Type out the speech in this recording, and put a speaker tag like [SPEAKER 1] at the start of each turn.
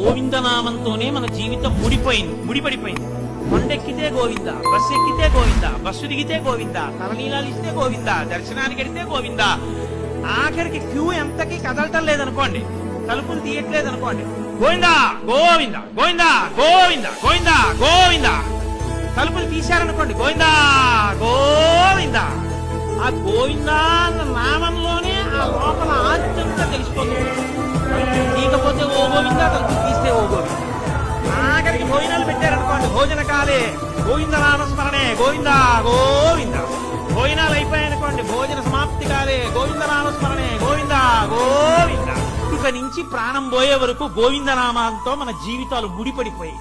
[SPEAKER 1] గోవిందనామంతోనే మన జీవితం ముడిపోయింది ముడిపడిపోయింది. కొండెక్కితే గోవింద బస్సు ఎక్కితే గోవింద బస్సు దిగితే గోవింద తలనీలాలు ఇస్తే గోవింద దర్శనానికి వెడితే గోవింద. ఆఖరికి క్యూ ఎంతకి కదలటం లేదనుకోండి తలుపులు తీయట్లేదు అనుకోండి గోవింద గోవింద గోవింద గోవింద గోవింద గోవింద. తలుపులు తీశారనుకోండి గోవింద గోవింద. ఆ గోవింద అన్న భోజనాలు పెట్టారనుకోండి భోజన కాలే గోవింద నామస్మరణే గోవింద గోవింద. భోజనాలు అయిపోయాయనుకోండి భోజన సమాప్తి కాలే గోవింద నామస్మరణే గోవింద గోవింద. ఇక నుంచి ప్రాణం పోయే వరకు గోవింద మన జీవితాలు ముడిపడిపోయి